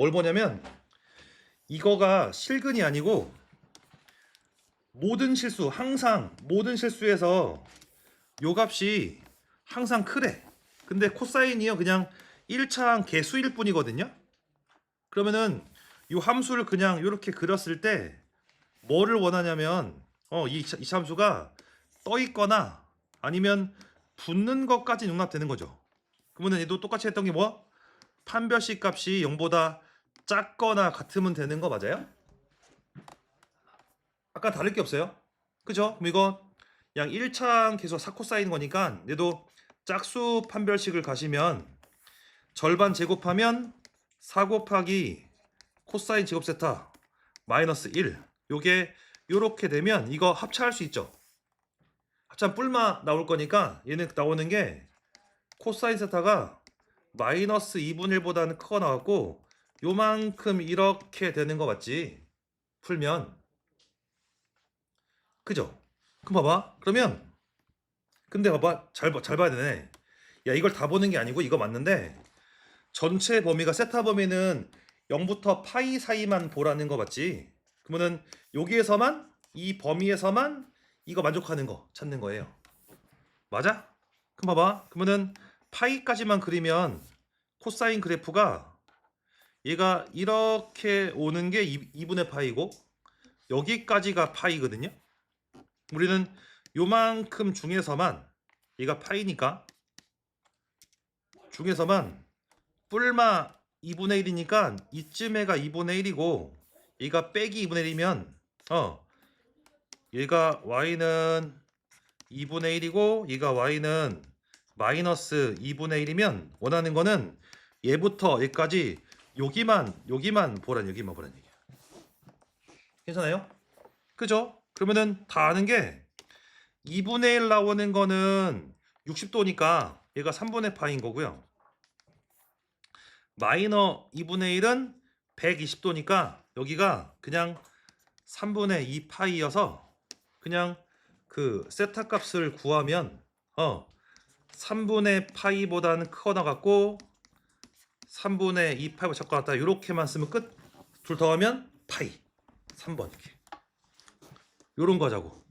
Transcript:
뭘 보냐면 이거가 실근이 아니고 모든 실수 항상 모든 실수에서 요 값이 항상 크래. 근데 코사인이요 그냥 1차항 개수일 뿐이거든요. 그러면은 이 함수를 그냥 이렇게 그렸을 때 뭐를 원하냐면 어이 이 함수가 떠 있거나 아니면 붙는 것까지 용납되는 거죠. 그러면 얘도 똑같이 했던 게 뭐? 판별식 값이 0보다 작거나 같으면 되는 거 맞아요? 아까 다를 게 없어요. 그죠? 그럼 이거 양 1차항 계속 사코사인 거니까 얘도 짝수 판별식을 가시면 절반 제곱하면 4 곱하기 코사인 제곱 세타 마이너스 1 요게 요렇게 되면 이거 합차할 수 있죠. 합참 뿔마 나올 거니까 얘는 나오는 게 코사인 세타가 마이너스 2분의 1보다는 크거 나왔고 요만큼 이렇게 되는 거 맞지? 풀면 그죠? 그럼 봐봐 그러면 근데 봐봐 잘, 봐- 잘 봐야 되네 야 이걸 다 보는 게 아니고 이거 맞는데 전체 범위가 세타 범위는 0부터 파이 사이만 보라는 거 맞지? 그러면은 여기에서만 이 범위에서만 이거 만족하는 거 찾는 거예요 맞아? 그럼 봐봐 그러면은 파이까지만 그리면 코사인 그래프가 얘가 이렇게 오는 게 2, 분의 파이고 여기까지가 파이거든요. 우리는 요만큼 중에서만 얘가 파이니까 중에서만 뿔마 2분의 1이니까 이쯤에가 2분의 1이고 얘가 빼기 2분의 1이면 어 얘가 y는 2분의 1이고 얘가 y는 마이너스 2분의 1이면 원하는 거는 얘부터 얘까지 여기만 여기만 보란 여기만 보란 얘기야. 괜찮아요? 그죠? 그러면은 다 아는 게 2분의 1 나오는 거는 60도니까 얘가 3분의 파인 거고요. 마이너 2분의 1은 120도니까 여기가 그냥 3분의 2 파이여서 그냥 그 세타 값을 구하면 어 3분의 파이보다는 크거 나갔고 3분의 2 파이보다 작거 나갔다 이렇게만 쓰면 끝. 둘 더하면 파이. 3번 이렇게. 요런 거 하자고.